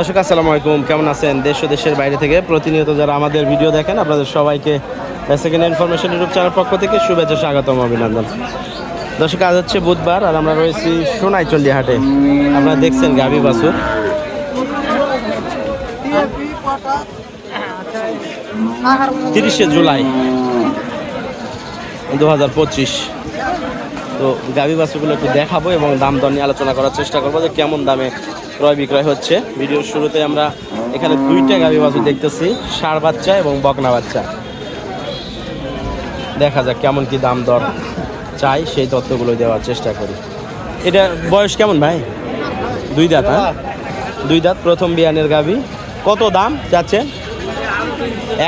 দর্শক, আসসালামু আলাইকুম। কেমন আছেন? দেশ দেশের বাইরে থেকে প্রতিনিয়ত যারা আমাদের ভিডিও দেখেন, আপনাদের সবাইকে সেকেন্ড ইনফরমেশন ইউটিউব চ্যানেল পক্ষ থেকে শুভেচ্ছা, স্বাগতম, অভিনন্দন। দর্শক, আজ হচ্ছে বুধবার আর আমরা রয়েছি সোনাইচন্ডী হাটে আপনারা দেখছেন গাবি বাসুর তিরিশে জুলাই দু হাজার পঁচিশ। তো গাভী বাছুরগুলো একটু দেখাবো এবং দাম দর নিয়ে আলোচনা করার চেষ্টা করব যে কেমন দামে ক্রয় বিক্রয় হচ্ছে। ভিডিওর শুরুতে আমরা এখানে দুইটা গাভী বাছুর দেখতেছি, ষাঁড় বাচ্চা এবং বকনা বাচ্চা। দেখা যাক কেমন কি দাম দর চাই, সেই তথ্যগুলো দেওয়ার চেষ্টা করি। এটা বয়স কেমন ভাই? দুই দাঁত হ্যাঁ? দুই দাঁত, প্রথম বিয়ানের গাভী। কত দাম যাচ্ছে?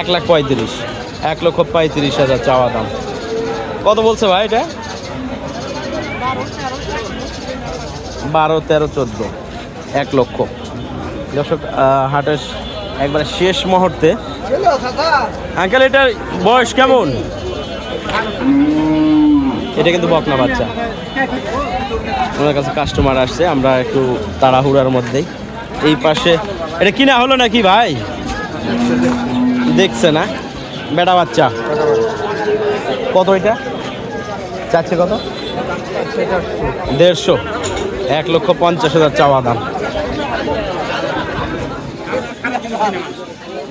এক লাখ পঁয়ত্রিশ। এক লক্ষ পঁয়ত্রিশ হাজার চাওয়া দাম। কত বলছে ভাই এটা? বারো, তেরো, চোদ্দ। এক লক্ষ। দর্শক হাটের একবারে শেষ মুহূর্তে। আঙ্কেল, এটার বয়স কেমন? এটা কিন্তু বকনা বাচ্চা। আমাদের কাছে কাস্টমার আসছে, আমরা একটু তাড়াহুড়ার মধ্যেই। এই পাশে, এটা কিনা হলো নাকি ভাই? দেখছে না। বেটা বাচ্চা। কত এটা? চাচ্ছে কত? দেড়শো। এক লক্ষ পঞ্চাশ হাজার চাওয়া দাম।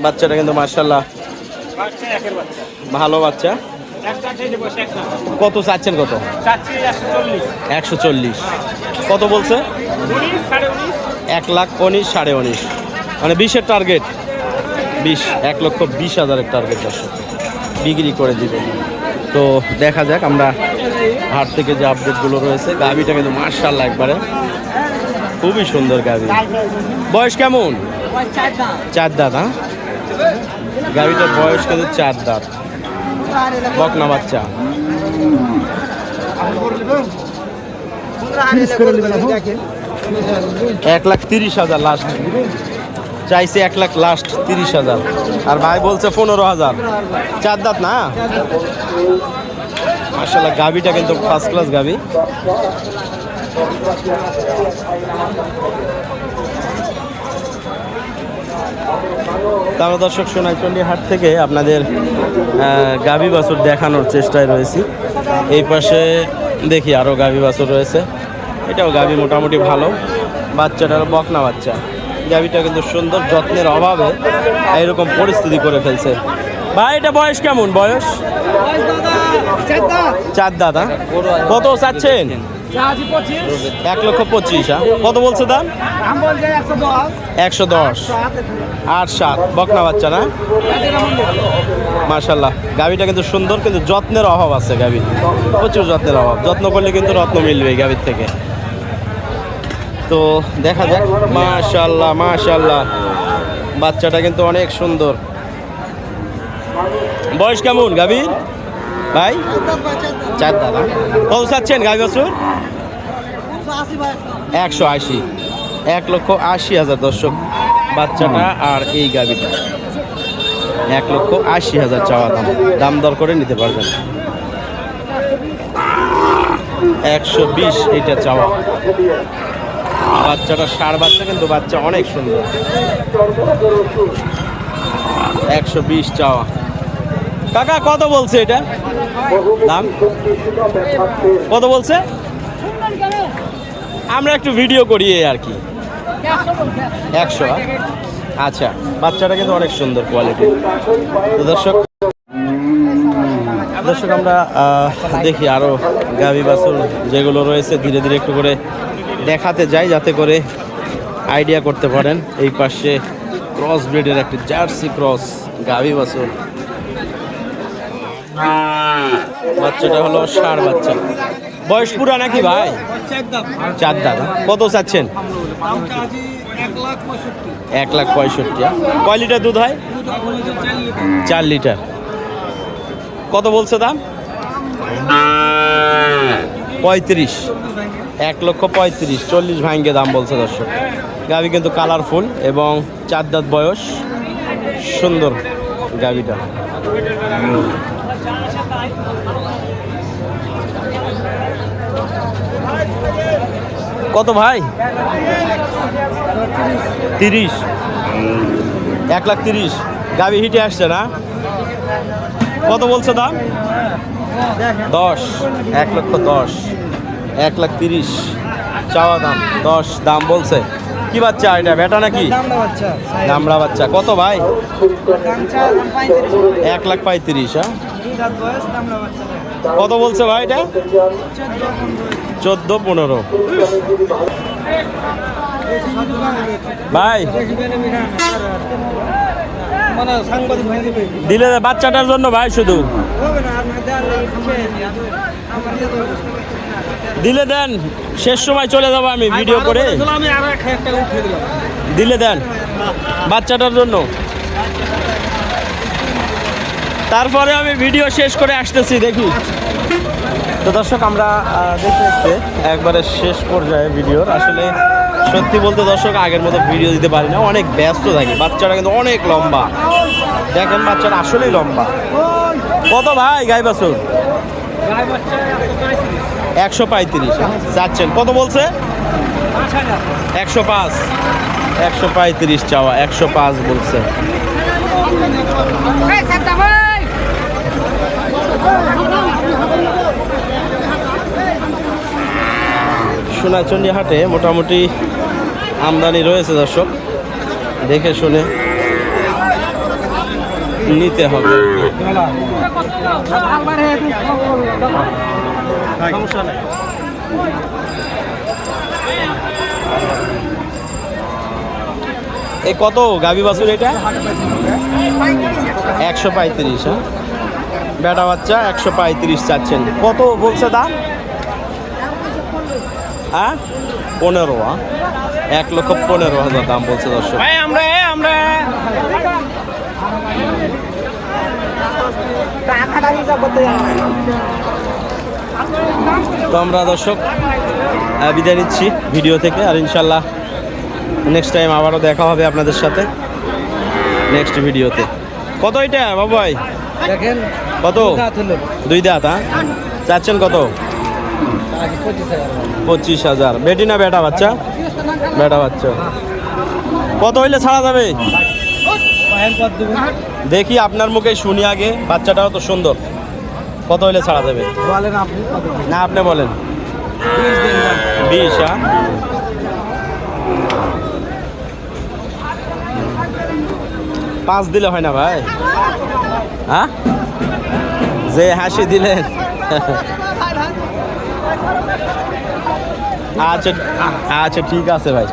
বাচ্চাটা কিন্তু মার্শাল্লাহ ভালো বাচ্চা। কত চাচ্ছেন কত? একশো চল্লিশ। কত বলছে? এক লাখ উনিশ, সাড়ে উনিশ। মানে বিশের টার্গেট বিশ, এক লক্ষ বিশ হাজারের টার্গেট দর্শক। বিক্রি করে দিবে তো দেখা যাক, আমরা হাট থেকে যে আপডেটগুলো রয়েছে, গাভিটা কিন্তু মার্শাল্লাহ একবারে। খুবই সুন্দর গাভি। বয়স কেমন? চার দাঁত হ্যাঁ? গাভিটার বয়স কিন্তু চার দাঁত। বকনা বাচ্চা। এক লাখ তিরিশ হাজার লাস্ট চাইছে এক লাখ লাস্ট তিরিশ হাজার। আর ভাই বলছে পনেরো হাজার। চার দাঁত না? মার্শাল্লাহ গাভিটা কিন্তু ফার্স্ট ক্লাস গাভি। তারপর দর্শক সোনাইচন্ডী হাট থেকে আপনাদের গাভী বাছুর দেখানোর চেষ্টায় রয়েছি। এই পাশে দেখি আরও গাভী বাছুর রয়েছে। এটাও গাভী মোটামুটি ভালো। বাচ্চাটার বকনা বাচ্চা। গাভীটা কিন্তু সুন্দর, যত্নের অভাবে এরকম পরিস্থিতি করে ফেলছে। ভাই, এটা বয়স কেমন? বয়স? চার দাদা। কত চাচ্ছেন? এক লক্ষ পঁচিশ হ্যাঁ? কত বলছে দাম? একশো দশ। আট সাত। বকনা বাচ্চা না? মার্শাল্লাহ গাভিটা কিন্তু সুন্দর, কিন্তু যত্নের অভাব আছে গাভীর প্রচুর যত্নের অভাব। যত্ন করলে কিন্তু রত্ন মিলবে গাভীর থেকে। তো দেখা যাক। মাশাল্লাহ মাশাল্লাহ। বাচ্চাটা কিন্তু অনেক সুন্দর। বয়স কেমন গাভীর ভাই? চার দাদা। কত চাচ্ছেন গাভী বছর? একশো আশি। এক লক্ষ আশি হাজার দর্শক বাচ্চাটা আর এই গাভিটা। এক লক্ষ আশি হাজার চাওয়া দাম। দাম দর করে নিতে পারবেন। একশো বিশ এটা চাওয়া। বাচ্চাটা সার বাচ্চা কিন্তু বাচ্চা অনেক সুন্দর। একশো বিশ চাওয়া। কাকা, কত বলছে এটা? দাম? কত বলছে? আমরা একটু ভিডিও করি আর কি। একশো আচ্ছা বাচ্চাটা কিন্তু অনেক সুন্দর কোয়ালিটি দর্শক দর্শক আমরা দেখি আরও গাভী বাছুর যেগুলো রয়েছে, ধীরে ধীরে একটু করে দেখাতে যাই, যাতে করে আইডিয়া করতে পারেন। এই পাশে ক্রস ব্রিডের একটি জার্সি ক্রস গাভী বাছুর। বাচ্চাটা হলো ষাঁড় বাচ্চা। বয়স পুরা নাকি ভাই? চার দাদা কত চাচ্ছেন? এক লাখ পঁয়ষট্টি হ্যাঁ? কয় লিটার দুধ হয়? চার লিটার। কত বলছে দাম? পঁয়ত্রিশ। এক লক্ষ পঁয়ত্রিশ, চল্লিশ ভাঙ্গে দাম বলছে দর্শক। গাভি কিন্তু কালারফুল এবং চার দাঁত বয়স সুন্দর গাভিটা। কত ভাই? তিরিশ। এক লাখ তিরিশ। গাবি হিটে আসছে না? কত বলছে দাম? দশ। এক লক্ষ দশ। এক লাখ তিরিশ। চাওয়া দাম। দশ দাম বলছে। কি বাচ্চা এটা বেটা নাকি? দামড়া বাচ্চা। কত ভাই? এক লাখ পঁয়ত্রিশ। হ্যাঁ? কত বলছে ভাই এটা? চোদ্দ পনেরো। ভাই দিলে বাচ্চাটার জন্য ভাই শুধু। দিলে দেন শেষ সময় চলে যাব আমি ভিডিও করে। দিলে দেন বাচ্চাটার জন্য। তারপরে আমি ভিডিও শেষ করে আসতেছি, দেখি। তো দর্শক, আমরা দেখতে দেখতে একবারে শেষ পর্যায়ে ভিডিওর। আসলে সত্যি বলতে দর্শক, আগের মতো ভিডিও দিতে পারি না। অনেক ব্যস্ত থাকি। বাচ্চাটা কিন্তু অনেক লম্বা। দেখেন বাচ্চাটা আসলেই লম্বা। কত ভাই, গাই পাইছি একশো পঁয়ত্রিশ যাচ্ছেন। কত বলছে? একশো পাঁচ। একশো পঁয়ত্রিশ চাওয়া, একশো পাঁচ বলছে। সোনাচন্ডী হাটে মোটামুটি আমদানি রয়েছে, দর্শক। দেখে শুনে নিতে হবে। এই কত গাবি বাছুর এটা? একশো পঁয়ত্রিশ হ্যাঁ? বেটা বাচ্চা একশো পঁয়ত্রিশ চাচ্ছেন। কত বলছে দাম? হ্যাঁ? পনেরো এক লক্ষ পনেরো হাজার দাম বলছে দর্শক। আমরা আমরা। তো আমরা দর্শক বিদায় নিচ্ছি ভিডিও থেকে আর ইনশাল্লাহ নেক্সট টাইম আবারও দেখা হবে আপনাদের সাথে নেক্সট ভিডিওতে কত এটা বাবু ভাই? দেখেন কত? দুই দাঁত হ্যাঁ? চাচ্ছেন কত? পঁচিশ হাজার বেটি না বেটা বাচ্চা? বেটা বাচ্চা। কত হইলে ছাড়া যাবে? দেখি আপনার মুখে শুনি আগে বাচ্চাটাও তো সুন্দর। কত হইলে ছাড়া যাবে? বলেন আপনি না আপনি বলেন। বিশ বিশ হ্যাঁ? পাঁচ দিলে হয় না ভাই? হ্যাঁ? যে হাসি দিলেন। আচ্ছা আচ্ছা ঠিক আছে ভাই।